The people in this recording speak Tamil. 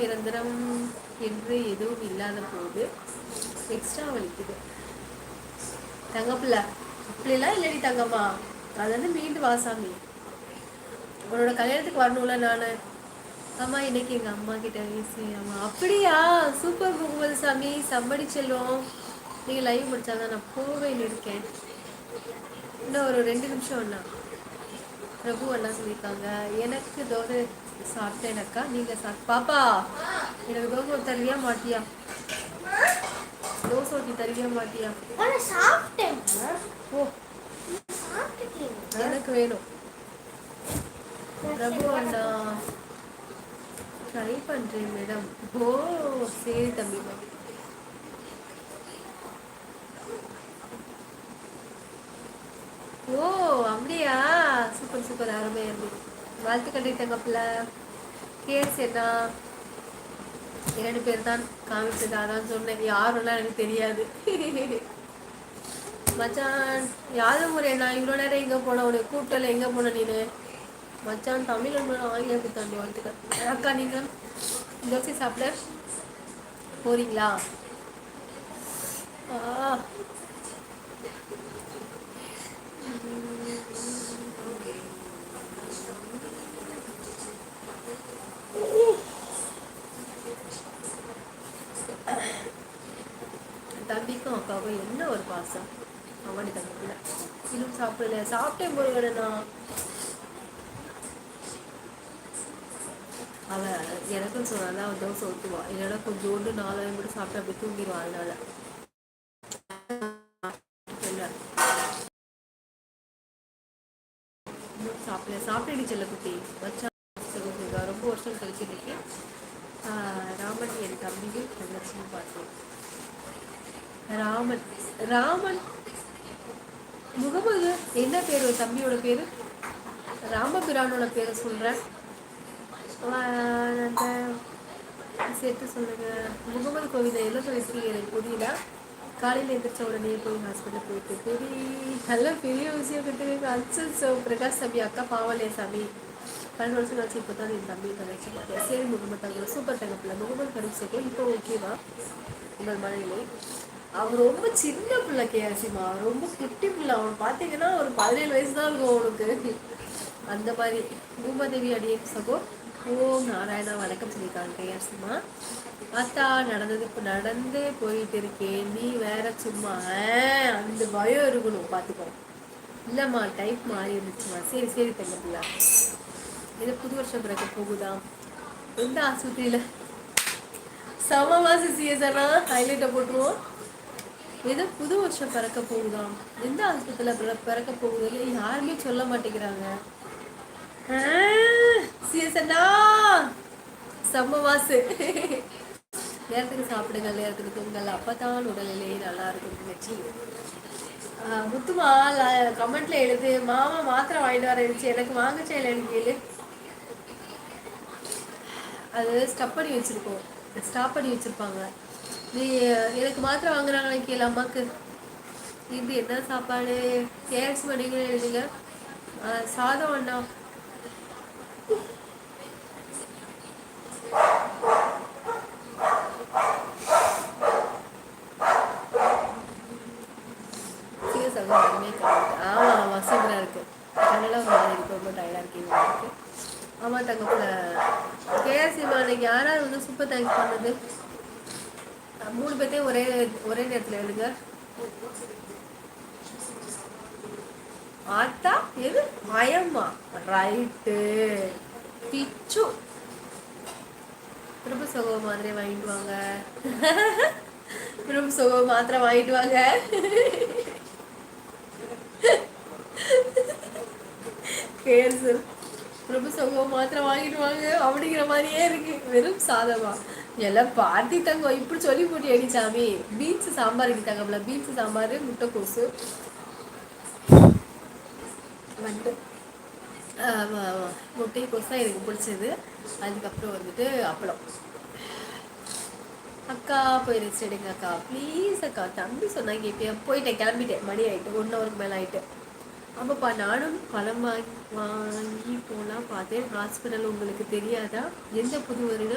நிரந்தரம் என்று எதுவும் இல்லாத போது எக்ஸ்ட்ரா வலிக்குது. தங்கப்பிள்ள அப்படிலாம் இல்லடி தங்கம்மா. அது வந்து மீண்டு வாசாமி. உன்னோட கல்யாணத்துக்கு வரணும்ல நான். அம்மா இன்னைக்கு எங்கள் அம்மா கிட்ட பேசி அம்மா அப்படியா? சூப்பர் முகமது சாமி சம்படி செல்வம். நீங்கள் லைவ் முடிச்சாதான் நான் போவேன்னு இருக்கேன். இன்னும் ஒரு ரெண்டு நிமிஷம் அண்ணா. பிரபு அண்ணா சொல்லியிருக்காங்க எனக்கு தோசை சாப்பிட்டேனக்கா நீங்கள் சாப்பிட்டு பாப்பா எனக்கு தோசை தருவியா மாட்டியா? தோசை ஊற்றி தருவியா மாட்டியா? சாப்பிட்டேன். ஓ. எனக்கு வேணும். பிரபு அண்ணா. ட்ரை பண்றேன் மேடம் ஓ சரி தம்பி ஓ அப்படியா? Super super. அருமையா இருந்து வாழ்த்து கண்டிட்டாங்க பிள்ளை கேஸ் என்ன? இரண்டு பேர் தான் காமிச்சது அதான் சொன்னேன். யாரும்லாம் எனக்கு தெரியாது. மச்சான் யாரும் முறை நான் இவ்வளோ நேரம் எங்கே போன? உனக்கு கூப்பிட்டல எங்கே போன நீனு? மச்சான் தமிழ் ஆங்கிலத்துக்கு தாண்டி வாழ்த்துக்கள். அக்கா நீங்கள் தோசை சாப்பிட போறீங்களா? ஆ. தம்பிக்கும் அக்காவுக்கும் என்ன ஒரு பாசம்? அவனி தம்பிக்குள்ள இன்னும் சாப்பிடல. சாப்பிட்டேன் போறேன்னா அவ எனக்கும் சொன்னால அவன் தோசை ஊற்றுவா இல்லைன்னா கொஞ்சோண்டு நாலாயிரம் மட்டும் சாப்பிட்டு அப்படி தூங்கிடுவான் அதனால. இல்ல. இன்னும் சாப்பிடல. சாப்பிட்டு செல்ல குட்டி வச்சா ரொம்ப வருஷம் கழிச்சு இன்னைக்கு ஆஹ் ராமன் என் தம்பியும் தங்கச்சியும் பார்த்தேன். ராமன். ராமன். முகமது என்ன பேர்? தம்பியோட பேரு? ராமபிரானோட பேரை சொல்றேன். அந்த சேர்த்து சொல்லுங்க. முகமது கோவிலை என்ன சொல்லியிருக்கீங்க எனக்கு புரியல. காலையில் எந்திரிச்ச உடனே போய் ஹாஸ்பிட்டல் போயிட்டு பெரிய நல்ல பெரிய விஷயம் கிட்ட அச்சல் சோ பிரகாஷ் சாமி அக்கா பாவலே சாமி. பன்னெண்டு வருஷம் கழிச்சு இப்போ தான் என் தம்பி கழிச்சு பார்த்தேன் சரி முகமது தங்க சூப்பர் தங்கப்பில்ல முகமது கழிச்சு இப்போ ஓகேவா உங்கள் மனநிலை அவன் ரொம்ப சின்ன பிள்ளை கேசிமா. ரொம்ப குட்டி பிள்ளை. அவன் பார்த்தீங்கன்னா ஒரு பதினேழு வயசு தான் இருக்கும் அவனுக்கு. அந்த மாதிரி. பூமாதேவி அடியன் சகோ. ஓம் நாராயணா வணக்கம் சொல்லியிருக்காங்க கேசிமா. அத்தா நடந்தது இப்போ நடந்து போயிட்டு இருக்கேன் நீ வேற சும்மா அந்த பயம் இருக்கணும். பார்த்துக்கோ இல்லைம்மா டைப் மாறி இருந்துச்சுமா. சரி சரி தங்க பிள்ளை இது புது வருஷம் பிறகு போகுதா? எந்த ஆஸ்பத்திரியில்? சமவாசி சிஎஸ்ஆனா ஹைலைட்டை போட்டுருவோம். ஏதோ புது வருஷம் பிறக்க போகுதாம். எந்த ஆஸ்பத்திரியில் பிற பிறக்க போகுதுன்னு யாருமே சொல்ல மாட்டேங்கிறாங்க. சீசனா? செம்ம வாசு. நேரத்துக்கு சாப்பிடுங்க நேரத்துக்கு தூங்கல். அப்பதான் உடலிலே நல்லா இருக்கும். நிகழ்ச்சி முத்துமா கமெண்ட்ல எழுது. மாமா மாத்திரை வாங்கிட்டு வர இருந்துச்சு. எனக்கு வாங்க செயல் கேளு. அது ஸ்டப் பண்ணி வச்சிருக்கோம். ஸ்டாப் பண்ணி வச்சிருப்பாங்க. நீ எனக்கு மாத்திரை வாங்குறாங்களே கேளு அம்மாக்கு? இது என்ன சாப்பாடு? கேஎஃப்சி பண்ணிங்க எழுதுங்க. சாதம் அண்ணா. சீரியஸ் ஆகும் யாருமே இருக்கு. அதனால ஒரு மாதிரி இருக்கு ரொம்ப டயர்டா இருக்கீங்க இருக்கு. ஆமா தங்கப்புல கேஎஸ்சி அன்னைக்கு யாராவது வந்து சூப்பர் தேங்க்ஸ் பண்ணது? மூணு பேர்த்தையும் ஒரே ஒரே நேரத்துல எழுதுங்க. ஆத்தா எது? மயம்மா. ரைட்டு. பிச்சு. பிரபு சுகம் மாத்திரை வாங்கிட்டு வாங்க. பிரபு சுகம் மாத்திரை வாங்கிட்டு வாங்க. கேர் சார் திரும்ப சகோ மாத்திரை வாங்கிட்டு வாங்க. அப்படிங்கிற மாதிரியே இருக்கு. வெறும் சாதமா. எல்லாம் பார்த்தி தங்கம். இப்படி சொல்லி போட்டு அடிச்சாமி பீன்ஸ் சாம்பார் அடித்தாங்கல்ல பீன்ஸ் சாம்பார் முட்டைக்கோசு. வந்து முட்டைக்கோசு தான் எனக்கு பிடிச்சது. அதுக்கப்புறம் வந்துட்டு அப்பளம். அக்கா போய் ரெஸ்ட் எடுங்க அக்கா. ப்ளீஸ் அக்கா. தம்பி சொன்னாங்க கேட்பேன் போயிட்டேன் கிளம்பிட்டேன். மணி ஆகிட்டு ஒன் ஹவருக்கு மேலே ஆயிட்டு. ஆமாப்பா நானும் பழம் வாங்கி வாங்கி போனால் பார்த்தேன். ஹாஸ்பிட்டல் உங்களுக்கு தெரியாதா? எந்த புது வருடம்?